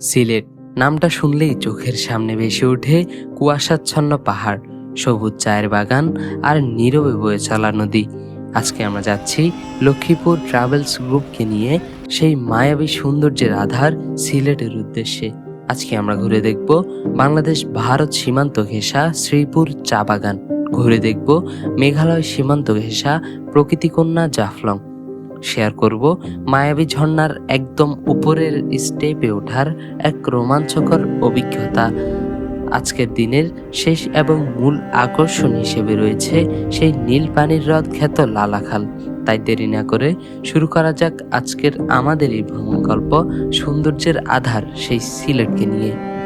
সিলেট। নামটা শুনলেই চোখের সামনে ভেসে ওঠে কুয়াশাচ্ছন্ন পাহাড়, সবুজ চায়ের বাগান আর নীরবে বয়ে চলা নদী। আজকে আমরা যাচ্ছি লক্ষ্মীপুর ট্রাভেলস গ্রুপকে নিয়ে সেই মায়াবী সৌন্দর্যের আধার সিলেটের উদ্দেশ্যে। আজকে আমরা ঘুরে দেখব বাংলাদেশ ভারত সীমান্ত ঘেঁষা শ্রীপুর চা বাগান। ঘুরে দেখব মেঘালয় সীমান্ত ঘেঁষা প্রকৃতিকন্যা জাফলং। শেয়ার করব। মায়াবী ঝর্ণার একদম উপরের স্টেপে ওঠার এক রোমাঞ্চকর অভিজ্ঞতা। আজকের দিনের শেষ এবং মূল আকর্ষণ হিসেবে রয়েছে সেই নীল পানির হ্রদ খ্যাত লালাখাল। তাই দেরি না করে শুরু করা যাক আজকের আমাদের এই ভ্রমণ গল্প সৌন্দর্যের আধার সেই সিলেটকে নিয়ে।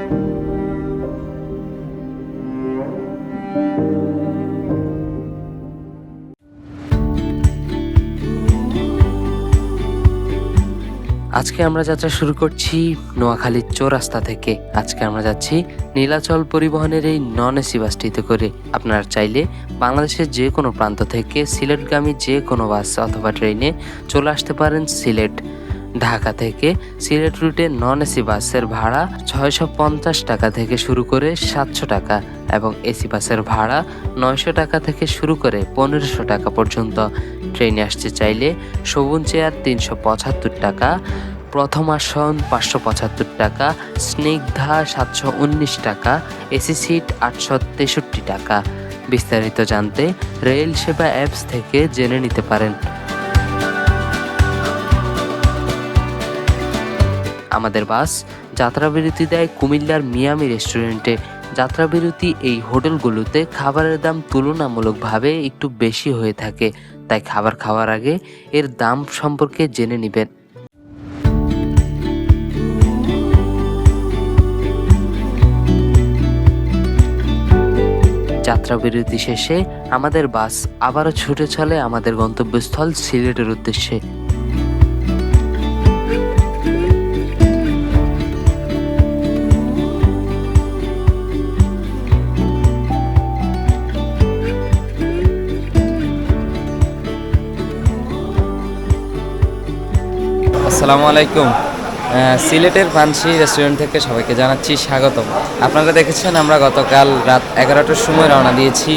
আজকে আমরা যাত্রা শুরু করছি নোয়াখালীর চৌরাস্তা থেকে। আজকে আমরা যাচ্ছি নীলাচল পরিবহনের এই নন এসি বাসটিতে করে। আপনারা চাইলে বাংলাদেশের যে কোনো প্রান্ত থেকে সিলেটগামী যে কোনো বাস অথবা ট্রেনে চলে আসতে পারেন সিলেট। ঢাকা থেকে সিলেট রুটে নন এসি বাসের ভাড়া ছয়শো পঞ্চাশ টাকা থেকে শুরু করে সাতশো টাকা এবং এসি বাসের ভাড়া নয়শো টাকা থেকে শুরু করে পনেরোশো টাকা পর্যন্ত। ট্রেনে আসতে চাইলে শোভন চেয়ার তিনশো পঁচাত্তর টাকা প্রথম আসন পাঁচশো পঁচাত্তর টাকা, স্নিগ্ধা সাতশো উনিশ টাকা, এসি সিট আটশো তেষট্টি টাকা। বিস্তারিত জানতে রেল সেবা অ্যাপস থেকে জেনে নিতে পারেন। আমাদের বাস যাত্রাবিরতি দেয় কুমিল্লার মিয়ামি রেস্টুরেন্টে। যাত্রাবিরতি এই হোটেলগুলোতে খাবারের দাম তুলনামূলকভাবে একটু বেশি হয়ে থাকে। তাই খাবার খাওয়ার আগে এর দাম সম্পর্কে জেনে নেবেন। যাত্রাবিরতি শেষে আমাদের বাস আবারও ছুটে চলে আমাদের গন্তব্যস্থল সিলেটের উদ্দেশ্যে। আসসালামু আলাইকুম। সিলেটের পানসি রেস্টুরেন্ট থেকে সবাইকে জানাচ্ছি স্বাগতম। আপনারা দেখেছেন, আমরা গতকাল রাত এগারোটার সময় রওনা দিয়েছি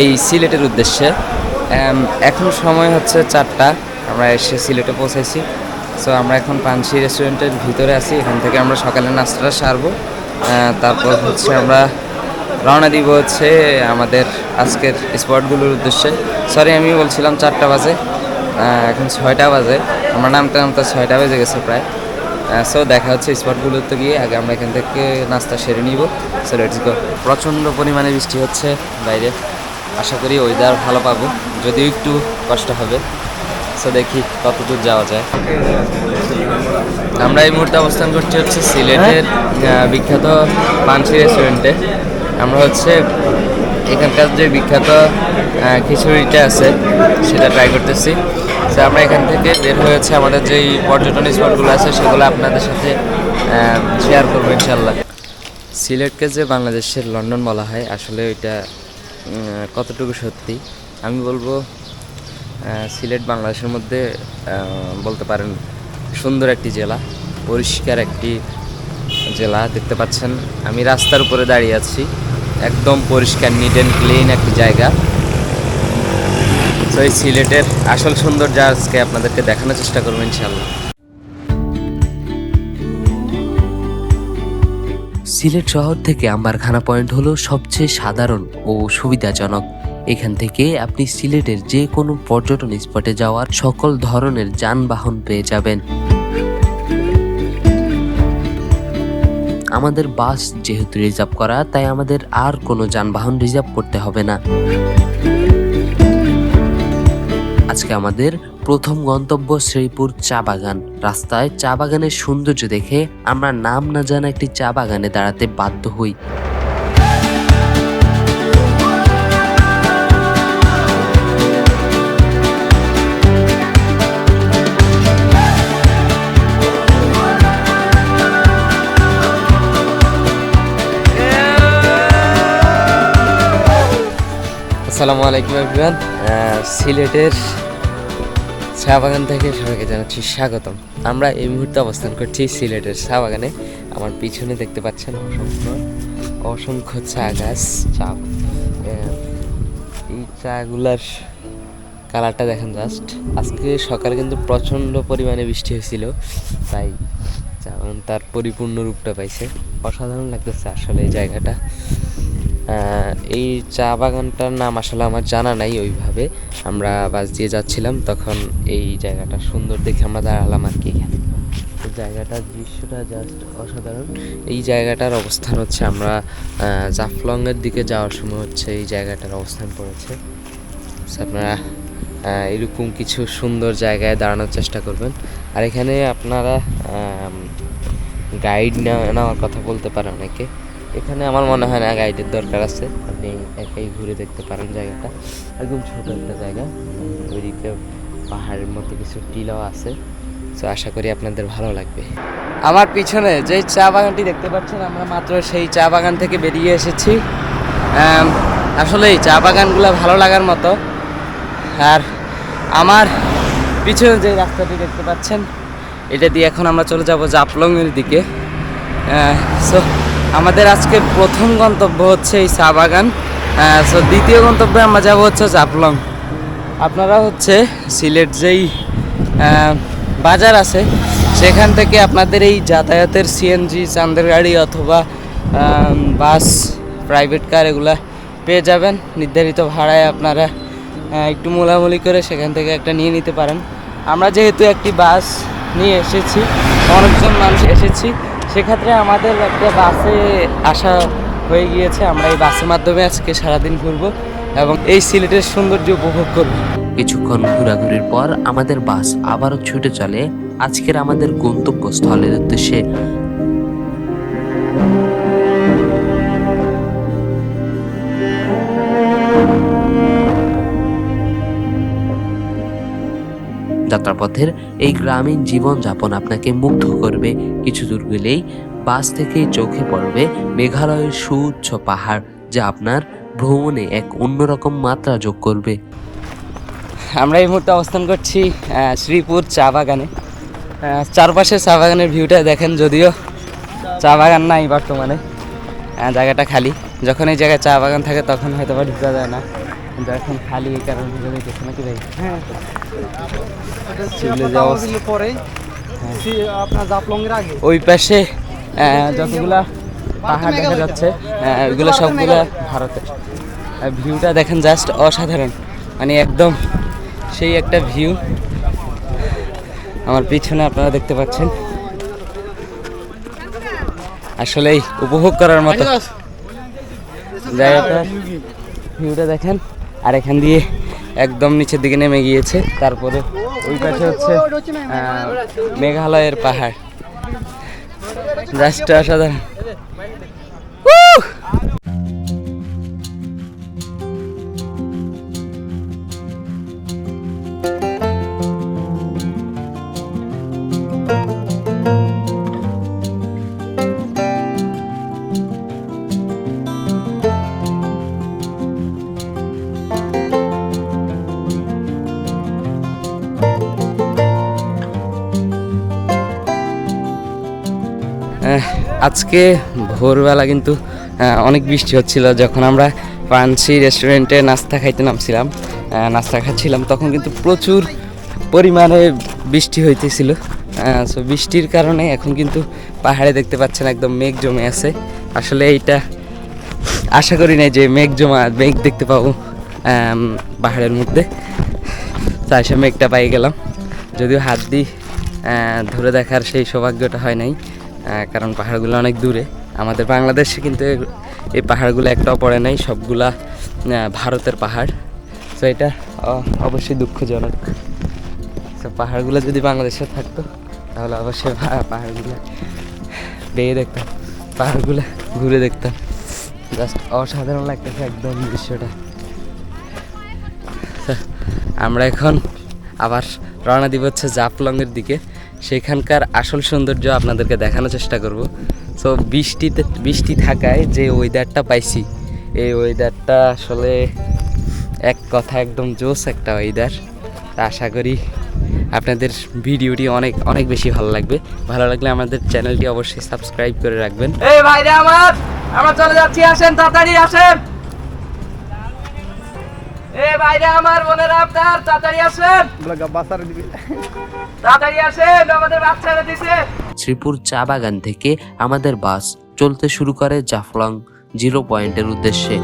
এই সিলেটের উদ্দেশ্যে। এখন সময় হচ্ছে চারটা, আমরা এসে সিলেটে পৌঁছেছি। সো আমরা এখন পানসি রেস্টুরেন্টের ভিতরে আছি, এখান থেকে আমরা সকালের নাস্তাটা সারবো। তারপর হচ্ছে আমরা রওনা দিব হচ্ছে আমাদের আজকের স্পটগুলোর উদ্দেশ্যে। সরি আমি বলছিলাম চারটা বাজে। এখন ছয়টা বাজে। আমরা নামতে নামতে ছয়টা বেজে গেছে প্রায়। সো দেখা হচ্ছে স্পটগুলোতে গিয়ে। আগে আমরা এখান থেকে নাস্তা সেরে নিব। সো লেটস গো প্রচণ্ড পরিমাণে বৃষ্টি হচ্ছে বাইরে। আশা করি ওয়েদার ভালো পাবো। যদিও একটু কষ্ট হবে। সো দেখি কতদূর যাওয়া যায়। আমরা এই মুহূর্তে অবস্থান করছি হচ্ছে সিলেটের বিখ্যাত পানসি রেস্টুরেন্টে আমরা হচ্ছে এখানকার যে বিখ্যাত খিচুড়িটা আছে, সেটা ট্রাই করতেছি। তো আমরা এখান থেকে বের হয়েছে আমাদের যেই পর্যটন স্পটগুলো আছে সেগুলো আপনাদের সাথে শেয়ার করব ইনশাল্লাহ সিলেটকে যে বাংলাদেশের লন্ডন বলা হয় আসলে উম, কতটুকু সত্যি? আমি বলব সিলেট বাংলাদেশের মধ্যে বলতে পারেন সুন্দর একটি জেলা পরিষ্কার একটি জেলা দেখতে পাচ্ছেন। আমি রাস্তার উপরে দাঁড়িয়ে আছি একদম পরিষ্কার নিট অ্যান্ড ক্লিন একটি জায়গা। এই সিলেটের আসল সৌন্দর্য আজকে আপনাদেরকে দেখানোর চেষ্টা করব ইনশাল্লাহ সিলেট শহর থেকে আমার আম্বারখানা পয়েন্ট হলো সবচেয়ে সাধারণ ও সুবিধাজনক। এখান থেকে আপনি সিলেটের যে কোনো পর্যটন স্পটে যাওয়ার সকল ধরনের যানবাহন পেয়ে যাবেন। আমাদের বাস যেহেতু রিজার্ভ করা, তাই আমাদের আর কোনো যানবাহন রিজার্ভ করতে হবে না। আজকে আমাদের প্রথম গন্তব্য শ্রীপুর চা বাগান। রাস্তায় চা বাগানের সৌন্দর্য দেখে আমরা নাম না জানা একটি চা বাগানে দাঁড়াতে বাধ্য হই। আসসালামু আলাইকুম এভরিওয়ান সিলেটের চা বাগান থেকে সবাইকে জানাচ্ছি স্বাগতম। আমরা এই মুহূর্তে অবস্থান করছি সিলেটের চা বাগানে। আমার পিছনে দেখতে পাচ্ছেন অসংখ্য অসংখ্য চা গাছ। চা এই চাগুলার কালারটা দেখেন জাস্ট আজকে সকালে কিন্তু প্রচণ্ড পরিমাণে বৃষ্টি হয়েছিল, তাই চা বাগান তার পরিপূর্ণ রূপটা পাইছে। অসাধারণ লাগতেছে আসলে এই জায়গাটা। এই চা বাগানটার নাম আসলে আমার জানা নাই ওইভাবে। আমরা বাস দিয়ে যাচ্ছিলাম, তখন এই জায়গাটা সুন্দর দেখে আমরা দাঁড়ালাম আর কি এখানে। জায়গাটার দৃশ্যটা জাস্ট অসাধারণ। এই জায়গাটার অবস্থান হচ্ছে আমরা জাফলংয়ের দিকে যাওয়ার সময় হচ্ছে এই জায়গাটার অবস্থান পড়েছে। আপনারা এরকম কিছু সুন্দর জায়গায় দাঁড়ানোর চেষ্টা করবেন। আর এখানে আপনারা গাইড নেওয়ার কথা বলতে পারেন অনেকে। এখানে আমার মনে হয় না গাইডের দরকার আছে। আপনি একাই ঘুরে দেখতে পারেন জায়গাটা। একদম ছোট একটা জায়গা। ওইদিকে পাহাড়ের মতো কিছু টিলাও আছে। তো আশা করি আপনাদের ভালো লাগবে। আমার পিছনে যে চা বাগানটি দেখতে পাচ্ছেন, আমরা মাত্র সেই চা বাগান থেকে বেরিয়ে এসেছি। আসলে এই চা বাগানগুলো ভালো লাগার মতো। আর আমার পিছনে যে রাস্তাটি দেখতে পাচ্ছেন, এটা দিয়ে এখন আমরা চলে যাব জাপলংয়ের দিকে। সো আমাদের আজকে প্রথম গন্তব্য হচ্ছে এই চা বাগান। সো দ্বিতীয় গন্তব্যে আমরা যাব হচ্ছে জাপলং আপনারা হচ্ছে সিলেট যেই বাজার আছে, সেখান থেকে আপনাদের এই যাতায়াতের সিএনজি চান্দের গাড়ি অথবা বাস প্রাইভেট কার এগুলা পেয়ে যাবেন। নির্ধারিত ভাড়ায় আপনারা একটু মোলামুলি করে সেখান থেকে একটা নিয়ে নিতে পারেন। আমরা যেহেতু একটি বাস নিয়ে এসেছি, অনেকজন মানুষ এসেছি সেক্ষেত্রে আমাদের একটা বাসে আসা হয়ে গিয়েছে। আমরা এই বাসের মাধ্যমে আজকে সারাদিন ঘুরবো এবং এই সিলেটের সৌন্দর্য উপভোগ করব। কিছুক্ষণ ঘোরাঘুরির পর আমাদের বাস আবারও ছুটে চলে আজকের আমাদের গন্তব্যস্থলের উদ্দেশ্যে। যাত্রাপথের এই গ্রামীণ জীবনযাপন আপনাকে মুগ্ধ করবে। কিছু দূর গেলেই বাস থেকেই চোখে পড়বে মেঘালয়ের সুউচ্চ পাহাড়, যা আপনার ভ্রমণে এক অন্যরকম মাত্রা যোগ করবে। আমরা এই মুহূর্তে অবস্থান করছি শ্রীপুর চা বাগানে। চারপাশে চা বাগানের ভিউটা দেখেন যদিও। চা বাগান নাই বর্তমানে। জায়গাটা খালি। যখন এই জায়গায় চা বাগান থাকে তখন হয়তো বা ঢুকা যায় না। কিন্তু এখন খালি এই কারণে ঢুকে যাইতেছে নাকি ভাই? সিলেটে যে অবস্থা- পরেই আপনার জাপলংয়ের আগে। ওই পাশে যতগুলা পাহাড় দেখা যাচ্ছে ওইগুলো সবগুলো ভারতের। ভিউটা দেখেন জাস্ট অসাধারণ। মানে একদম সেই একটা ভিউ। আমার পিছনে আপনারা দেখতে পাচ্ছেন। আসলেই উপভোগ করার মতো। জায়গাটা ভিউটা দেখেন আর এখান দিয়ে একদম নিচের দিকে নেমে গিয়েছে। তারপরে ওই পাশে হচ্ছে মেঘালয়ের পাহাড়। জাস্ট অসাধারণ। আজকে ভোরবেলা কিন্তু অনেক বৃষ্টি হচ্ছিল। যখন আমরা পানসি রেস্টুরেন্টে নাস্তা খাইতে নামছিলাম নাস্তা খাচ্ছিলাম তখন কিন্তু প্রচুর পরিমাণে বৃষ্টি হইতেছিল। সো বৃষ্টির কারণে এখন কিন্তু পাহাড়ে দেখতে পাচ্ছেন একদম মেঘ জমে আছে। আসলে এইটা আশা করি নাই যে মেঘ জমা মেঘ দেখতে পাবো পাহাড়ের মধ্যে। তাই সে মেঘটা পাই গেলাম। যদিও হাত আহ, ধরে দেখার সেই সৌভাগ্যটা হয় নাই। কারণ পাহাড়গুলো অনেক দূরে। আমাদের বাংলাদেশে কিন্তু এই পাহাড়গুলো একটাও পড়ে নাই, সবগুলা ভারতের পাহাড়। তো এটা অবশ্যই দুঃখজনক। তো পাহাড়গুলো যদি বাংলাদেশে থাকতো, তাহলে অবশ্যই পাহাড়গুলো বেয়ে দেখতাম, পাহাড়গুলো ঘুরে দেখতাম। জাস্ট অসাধারণ লাগতেছে একদম দৃশ্যটা। আমরা এখন আবার রওনা দিব হচ্ছে জাফলংয়ের দিকে। সেখানকার আসল সৌন্দর্য আপনাদেরকে দেখানোর চেষ্টা করব। সো বৃষ্টিতে, বৃষ্টি থাকায় যে ওয়েদারটা পাইছি, এই ওয়েদারটা আসলে এক কথা একদম জোস একটা ওয়েদার আশা করি আপনাদের ভিডিওটি অনেক অনেক বেশি ভালো লাগবে। ভালো লাগলে আমাদের চ্যানেলটি অবশ্যই সাবস্ক্রাইব করে রাখবেন। এই ভাইরা আমার, আমরা চলে যাচ্ছি, আসেন, তাড়াতাড়ি আসেন। এ ভাইরা আমার বোনেরা আপনার তাড়াতাড়ি আসেন। বাসার দিকে তাড়াতাড়ি আসেন আমাদের বাচ্চারা দিছে। শ্রীপুর চা বাগান থেকে আমাদের বাস চলতে শুরু করে জাফলং জিরো পয়েন্টের উদ্দেশ্যে।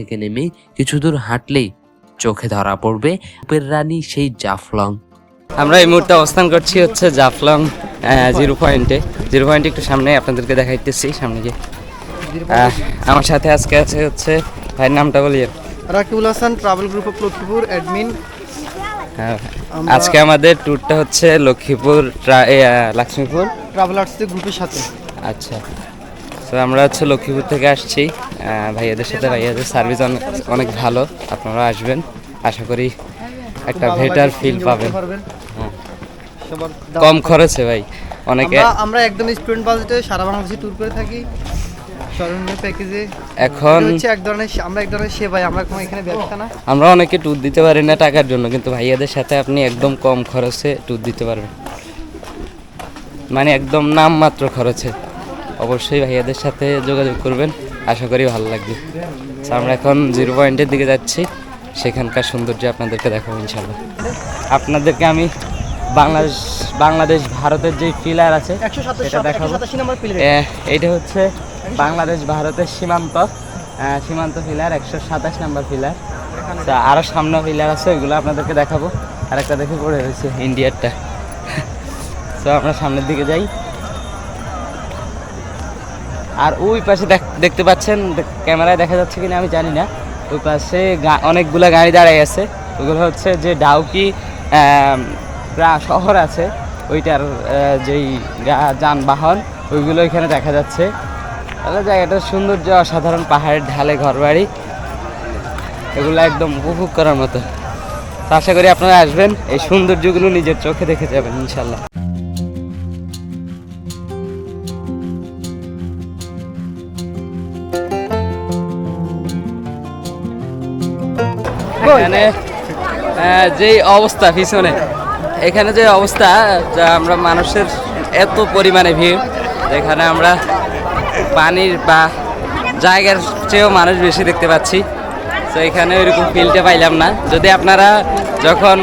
থেকে নেমে কিছু দূর হাঁটলেই চোখে ধরা পড়বে উপের রানী সেই জাফলং। আমরা এই মুহূর্তে অবস্থান করছি হচ্ছে জাফলং জিরো পয়েন্টে। জিরো পয়েন্টে একটু সামনে আপনাদেরকে দেখাইতেছি সামনে গিয়ে। আমার সাথে আজকে আছে হচ্ছে ভাইয়ের নামটা বলি Rakibul Hasan travel group of Lakshmipur admin. হ্যাঁ, আমরা- আজকে আমাদের ট্যুরটা হচ্ছে লক্ষ্মীপুর লক্ষ্মীপুর। ট্রাভেলার্স গ্রুপের সাথে। আচ্ছা। তো আমরা হচ্ছে লক্ষ্মীপুর থেকে আসছি। ভাইয়াদের সাথে ভাইয়াদের সার্ভিস অনেক ভালো। আপনারা আসবেন। আশা করি একটা বেটার ফিল পাবেন। হ্যাঁ। কম খরচে ভাই অনেকে আমরা একদম স্টুডেন্ট বাজেটে সারা বাংলাদেশে ট্যুর করে থাকি। প্যাকেজে এখন হচ্ছে এক ধরনের আমরা এক ধরনের সেবাই আমরা কোনো এখানে ব্যবসা না। আমরা অনেকে ট্যুর দিতে পারি না টাকার জন্য কিন্তু ভাইয়াদের সাথে আপনি একদম কম খরচে ট্যুর দিতে পারবেন। মানে একদম নামমাত্র খরচে। অবশ্যই ভাইয়াদের সাথে যোগাযোগ করবেন। আশা করি ভালো লাগবে। তো আমরা এখন জিরো পয়েন্টের দিকে যাচ্ছি। সেখানকার সৌন্দর্য আপনাদেরকে দেখাবো ইনশাল্লাহ আপনাদেরকে আমি বাংলাদেশ বাংলাদেশ ভারতের যে ফিলার আছে এটা দেখাবো। এইটা হচ্ছে বাংলাদেশ ভারতের সীমান্ত। সীমান্ত ফিলার একশো সাতাশ নাম্বার ফিলার তা আরও সামনে ফিলার আছে ওইগুলো আপনাদেরকে দেখাবো। আর একটা দেখে পড়ে রয়েছে ইন্ডিয়ারটা। তো আমরা সামনের দিকে যাই। আর ওই পাশে দেখ- দেখতে পাচ্ছেন ক্যামেরায় দেখা যাচ্ছে কিনা আমি জানি না। ওই পাশে অনেকগুলা গাড়ি দাঁড়ায় আছে। ওগুলো হচ্ছে যে ডাউকি শহর আছে। ওইটার যেই যানবাহন, ওইগুলো এখানে দেখা যাচ্ছে। তাহলে জায়গাটার সৌন্দর্য অসাধারণ, পাহাড়ের ঢালে ঘরবাড়ি। এগুলো একদম উপভোগ করার মতো। আশা করি আপনারা আসবেন, এই সৌন্দর্যগুলো নিজের চোখে দেখে যাবেন ইনশাল্লাহ এখানে যেই অবস্থা পিছনে, এখানে যে অবস্থা, যা আমরা মানুষের এত পরিমাণে ভিড় এখানে আমরা পানির বা জায়গার চেয়েও মানুষ বেশি দেখতে পাচ্ছি। তো এখানে ওইরকম ফিলটা পাইলাম না। যদি আপনারা যখন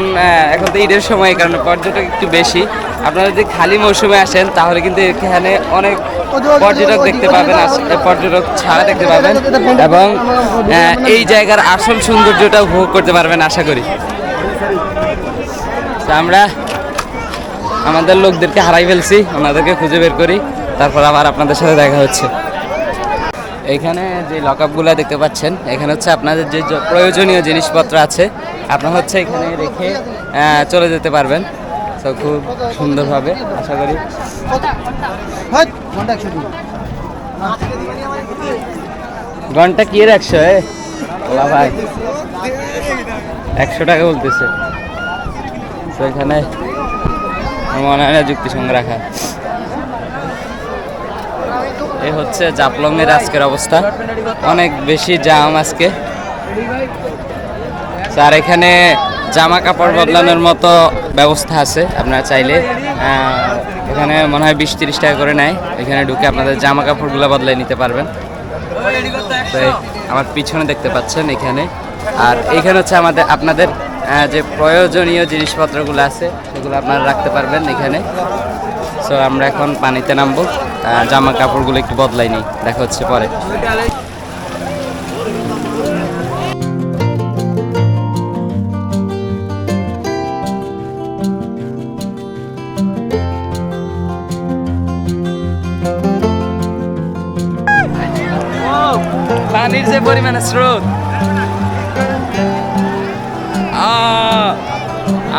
এখন তো ঈদের সময় কারণে পর্যটক একটু বেশি, আপনারা যদি খালি মৌসুমে আসেন, তাহলে কিন্তু এখানে অনেক পর্যটক দেখতে পাবেন পর্যটক ছাড়া দেখতে পাবেন। এবং এই জায়গার আসল সৌন্দর্যটা উপভোগ করতে পারবেন আশা করি। আমরা আমাদের লোকদেরকে হারাই ফেলছি ওনাদেরকে খুঁজে বের করি তারপর আবার আপনাদের সাথে দেখা হচ্ছে। এখানে যে লকআপগুলো দেখতে পাচ্ছেন এখানে হচ্ছে আপনাদের যে প্রয়োজনীয় জিনিসপত্র আছে আপনারা হচ্ছে এখানে রেখে চলে যেতে পারবেন। তো খুব সুন্দরভাবে আশা করি। হ্যাঁ ঘণ্টা কি এর একশো ওলা ভাই। একশো টাকা বলতেছে। তো এখানে মনে হয় না যুক্তি সঙ্গে রাখা এ হচ্ছে জাপলংয়ের আজকের অবস্থা। অনেক বেশি জাম আজকে। আর এখানে জামা কাপড় বদলানোর মতো ব্যবস্থা আছে আপনারা চাইলে। এখানে মনে হয় বিশ তিরিশ টাকা করে নেয়। এখানে ঢুকে আপনাদের জামা কাপড়গুলো বদলাই নিতে পারবেন। তো আমার পিছনে দেখতে পাচ্ছেন এখানে। আর এখানে হচ্ছে আমাদের, আপনাদের যে প্রয়োজনীয় জিনিসপত্রগুলো আছে, সেগুলো আপনারা রাখতে পারবেন এখানে। সো আমরা এখন পানিতে নামবো। জামা কাপড়গুলো একটু বদলাই নিই। দেখা হচ্ছে পরে।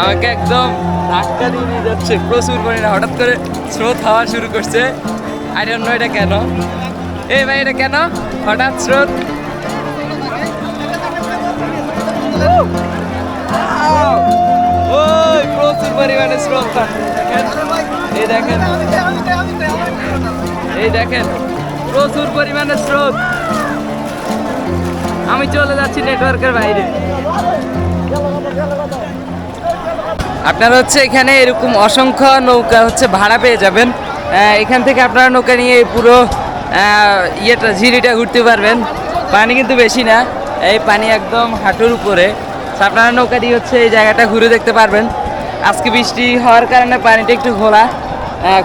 আমাকে একদম ধাক্কা দিয়ে নিয়ে যাচ্ছে, প্রচুর পরিমাণে। হঠাৎ করে স্রোত হওয়া শুরু করছে। আই ডোন্ট এটা কেন। এই ভাই, এটা কেন? হঠাৎ স্রোত ওই, প্রচুর পরিমাণে স্রোত দেখেন, এই দেখেন। এই দেখেন, প্রচুর পরিমাণে স্রোত আমি চলে যাচ্ছি নেটওয়ার্কের বাইরে। আপনারা হচ্ছে এখানে এরকম অসংখ্য নৌকা হচ্ছে ভাড়া পেয়ে যাবেন। এখান থেকে আপনারা নৌকা নিয়ে পুরো ইয়েটা, ঝিরিটা ঘুরতে পারবেন। পানি কিন্তু বেশি না, এই পানি একদম হাঁটুর উপরে। আপনারা নৌকা দিয়ে হচ্ছে এই জায়গাটা ঘুরে দেখতে পারবেন। আজকে বৃষ্টি হওয়ার কারণে পানিটা একটু ঘোলা।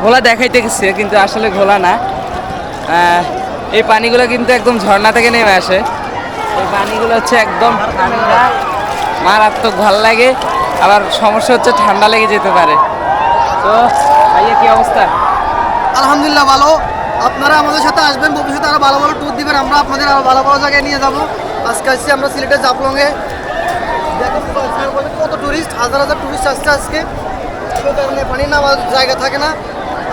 ঘোলা দেখাইতে গেছে, কিন্তু আসলে ঘোলা না। এই পানিগুলো কিন্তু একদম ঝর্ণা থেকে নেমে আসে। এই পানিগুলো হচ্ছে একদম ঠান্ডা, মারাত্মক ভালো লাগে। আবার সমস্যা হচ্ছে ঠান্ডা লেগে যেতে পারে। তো ভাইয়া কি অবস্থা? আলহামদুলিল্লাহ ভালো। আপনারা আমাদের সাথে আসবেন ভবিষ্যতে আরও ভালো ভালো ট্যুর দিবেন আমরা আপনাদের আরও ভালো ভালো জায়গায় নিয়ে যাব। আজকে আসছি আমরা সিলেটের জাফলংয়ে। কত টুরিস্ট হাজার হাজার টুরিস্ট আসছে আজকে। কারণে পানি নামার জায়গা থাকে না।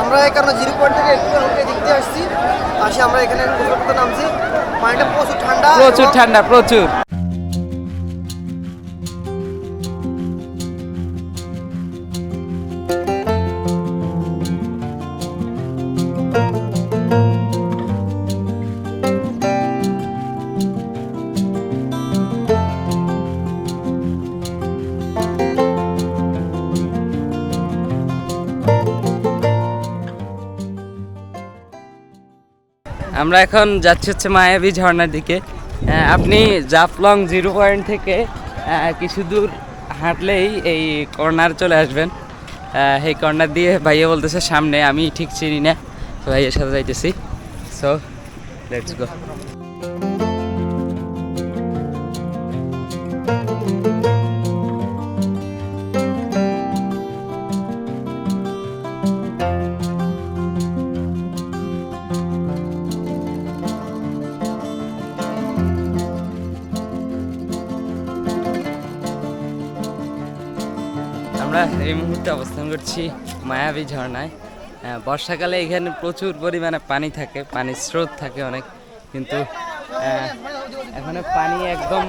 আমরা এই কারণে জিরো পয়েন্ট থেকে একটু হালকা দিয়ে আসছি। আসি আমরা এখানে নামছি। পানিটা প্রচুর ঠান্ডা প্রচুর ঠান্ডা প্রচুর। আমরা এখন যাচ্ছি হচ্ছে মায়াবী ঝর্ণার দিকে। আপনি জাফলং জিরো পয়েন্ট থেকে কিছু দূর হাঁটলেই এই কর্নার চলে আসবেন। এই কর্নার দিয়ে ভাইয়া বলতেছে সামনে, আমি ঠিক চিনি না ভাইয়ের সাথে যাইতেছি। সো লেটস গো আমরা এই মুহূর্তে অবস্থান করছি মায়াবী ঝর্ণায়। আহ, বর্ষাকালে এখানে প্রচুর পরিমাণে পানি থাকে পানির স্রোত থাকে অনেক কিন্তু আহ, এখানে পানি একদম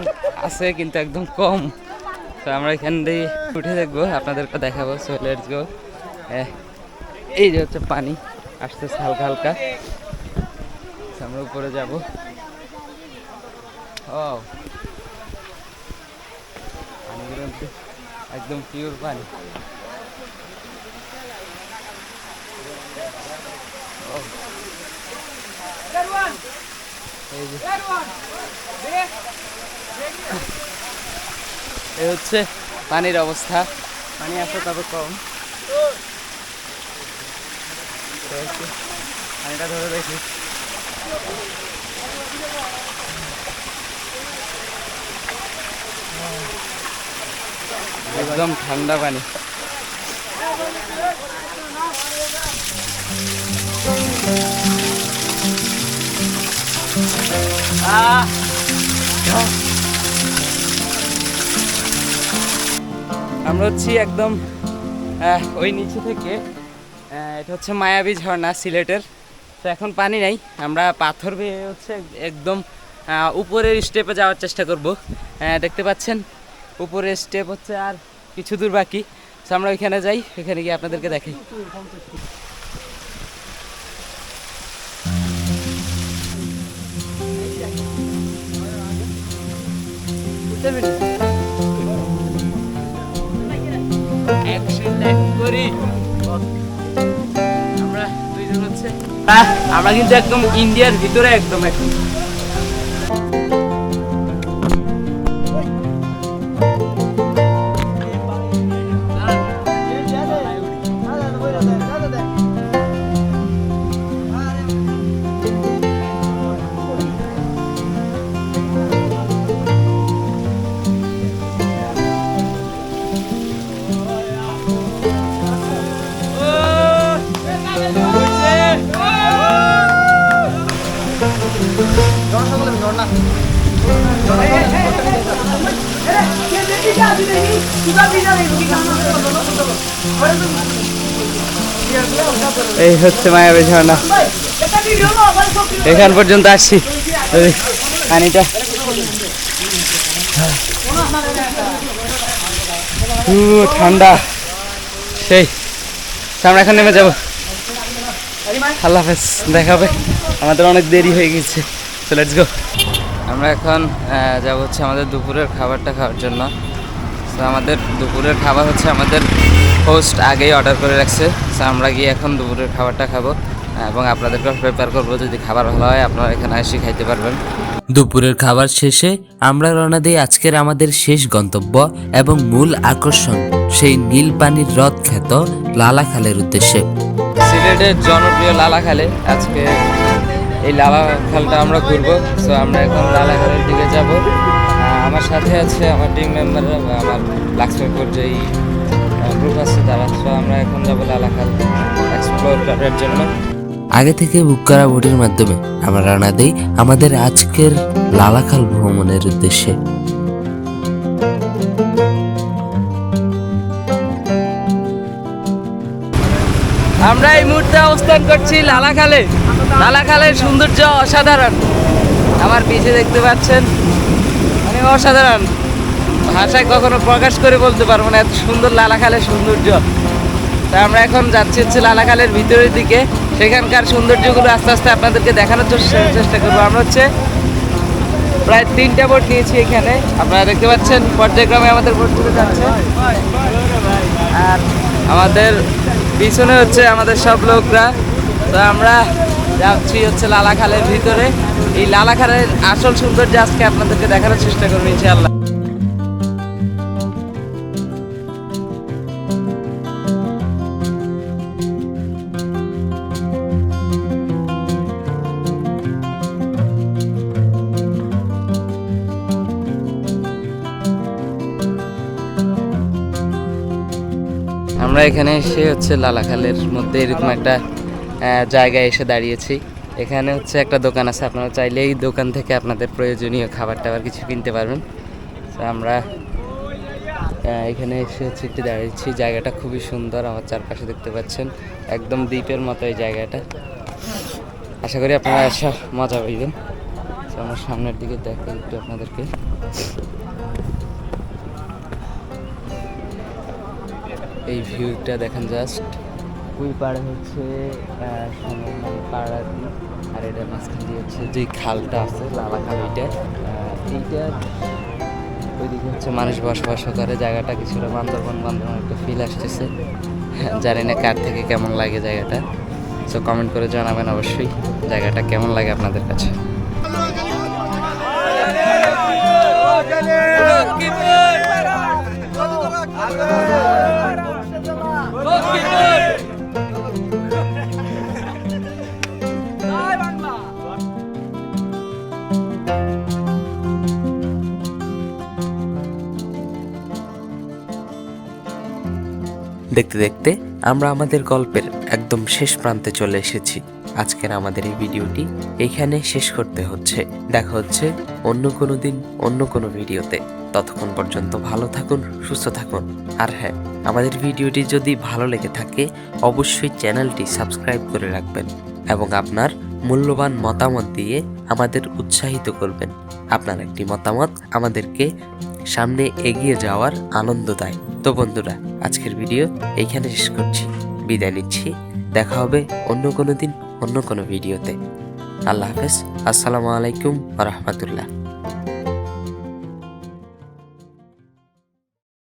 আছে কিন্তু একদম কম। তো আমরা এখান দিয়ে উঠে দেখব আপনাদেরকে দেখাবো সো লেটস গো এই যে হচ্ছে পানি আসতেছে হালকা হালকা। আমরা উপরে যাব। ও পানিগুলো কিন্তু একদম পিওর পানি। এই হচ্ছে পানির অবস্থা। পানি আসে তবে কম? পানিটা ধরে দেখি একদম ঠান্ডা পানি। আমরা হচ্ছি একদম ওই নিচে থেকে এটা হচ্ছে মায়াবী ঝর্ণা সিলেটের। তো এখন পানি নাই, আমরা পাথর বেয়ে হচ্ছে একদম উপরের স্টেপে যাওয়ার চেষ্টা করব। দেখতে পাচ্ছেন উপরের স্টেপ হচ্ছে আর কিছু দূর বাকি। আমরা ওইখানে যাই ওইখানে গিয়ে আপনাদেরকে দেখাই। আহ, আমরা কিন্তু একদম ইন্ডিয়ার ভিতরে একদম এখন। এই হচ্ছে মায়াবী ঝর্ণা। এখান পর্যন্ত আসছি। পানিটা। ঠান্ডা। সেই আমরা এখন নেমে যাব। আল্লাহ হাফেজ দেখা হবে আমাদের অনেক দেরি হয়ে গেছে। তো লেটস গো আমরা এখন যাব হচ্ছে আমাদের দুপুরের খাবারটা খাওয়ার জন্য। তো আমাদের দুপুরের খাবার হচ্ছে আমাদের হোস্ট আগেই অর্ডার করে রাখছে। তো আমরা গিয়ে এখন দুপুরের খাবারটা খাব। এবং আপনাদেরকে প্রিপেয়ার করব যদি খাবার ভালো হয় আপনারা এখানে এসে খাইতে পারবেন। দুপুরের খাবার শেষে আমরা রওনা দিই আজকের আমাদের শেষ গন্তব্য এবং মূল আকর্ষণ সেই নীল পানির হ্রদ খ্যাত লালাখালের উদ্দেশ্যে। সিলেটের জনপ্রিয় লালাখালে আজকে এই লালা খালটা আমরা ঘুরবো। সো আমরা এখন লালা খালের দিকে যাব। আমার সাথে আছে আমার টিম মেম্বাররা আমার লাক্সপুর যেই গ্রুপ আছে তারা। সো আমরা এখন যাব লালাখাল এক্সপ্লোর করার জন্য। আগে থেকে বুক করা বোটের মাধ্যমে আমরা রানা দেই আমাদের আজকের লালাখাল ভ্রমণের উদ্দেশ্যে। আমরা এই মুহূর্তে অবস্থান করছি লালাখালে। লালাখালের সৌন্দর্য অসাধারণ। আমার পিছে দেখতে পাচ্ছেন মানে অসাধারণ। ভাষায় কখনো প্রকাশ করে বলতে পারব না, এত সুন্দর লালাখালের সৌন্দর্য। তা আমরা এখন যাচ্ছি হচ্ছে লালাখালের ভিতরের দিকে। সেখানকার সৌন্দর্যগুলো আস্তে আস্তে আপনাদেরকে দেখানোর চেষ্টা করব। আমরা হচ্ছে প্রায় তিনটা বোট নিয়েছি এখানে। আপনারা দেখতে পাচ্ছেন, পর্যায়ক্রমে আমাদের বোটগুলো যাচ্ছে। আর আমাদের পিছনে হচ্ছে আমাদের সব লোকরা। তো আমরা যাচ্ছি হচ্ছে লালাখালের ভিতরে। এই লালাখালের আসল সুন্দর আজকে আপনাদেরকে দেখানোর চেষ্টা করব ইনশাআল্লাহ। আমরা এখানে এসে হচ্ছে লালাখালের মধ্যে এরকম একটা জায়গায় এসে দাঁড়িয়েছি। এখানে হচ্ছে একটা দোকান আছে, আপনারা চাইলে এই দোকান থেকে আপনাদের প্রয়োজনীয় খাবার টাবার কিছু কিনতে পারবেন। তো আমরা এখানে এসে হচ্ছে একটু দাঁড়িয়েছি। জায়গাটা খুবই সুন্দর, আমার চারপাশে দেখতে পাচ্ছেন। একদম দ্বীপের মতো এই জায়গাটা। আশা করি আপনারা এসে মজা পাইবেন। আমার সামনের দিকে দেখো একটু আপনাদেরকে। এই ভিউটা দেখেন জাস্ট। ওই পাড়ে হচ্ছে পাড়া আর এটা মাঝখান দিয়ে হচ্ছে যে খালটা আছে লালা খাল এইটা। এইটা ওইদিকে হচ্ছে মানুষ বসবাস করে জায়গাটা কিছুটা বান্দরবন বান্দরবন একটা ফিল আসতেছে। জানি না কার থেকে কেমন লাগে জায়গাটা। সো কমেন্ট করে জানাবেন অবশ্যই জায়গাটা কেমন লাগে আপনাদের কাছে। দেখতে দেখতে আমরা আমাদের গল্পের একদম শেষ প্রান্তে চলে এসেছি। আজকের আমাদের এই ভিডিওটি এইখানে শেষ করতে হচ্ছে। দেখা হচ্ছে অন্য কোনো দিন, অন্য কোনো ভিডিওতে। ততক্ষণ পর্যন্ত ভালো থাকুন, সুস্থ থাকুন। আর হ্যাঁ আমাদের ভিডিওটি যদি ভালো লেগে থাকে, অবশ্যই চ্যানেলটি সাবস্ক্রাইব করে রাখবেন এবং আপনার মূল্যবান মতামত দিয়ে আমাদের উৎসাহিত করবেন। আপনার একটি মতামত আমাদেরকে সামনে এগিয়ে যাওয়ার আনন্দ দেয়। তো বন্ধুরা, আজকের ভিডিও এইখানে শেষ করছি। বিদায় নিচ্ছি। দেখা হবে অন্য কোনো দিন, অন্য কোনো ভিডিওতে। আল্লাহ হাফেজ। আসসালামু আলাইকুম রহমতুল্লাহ।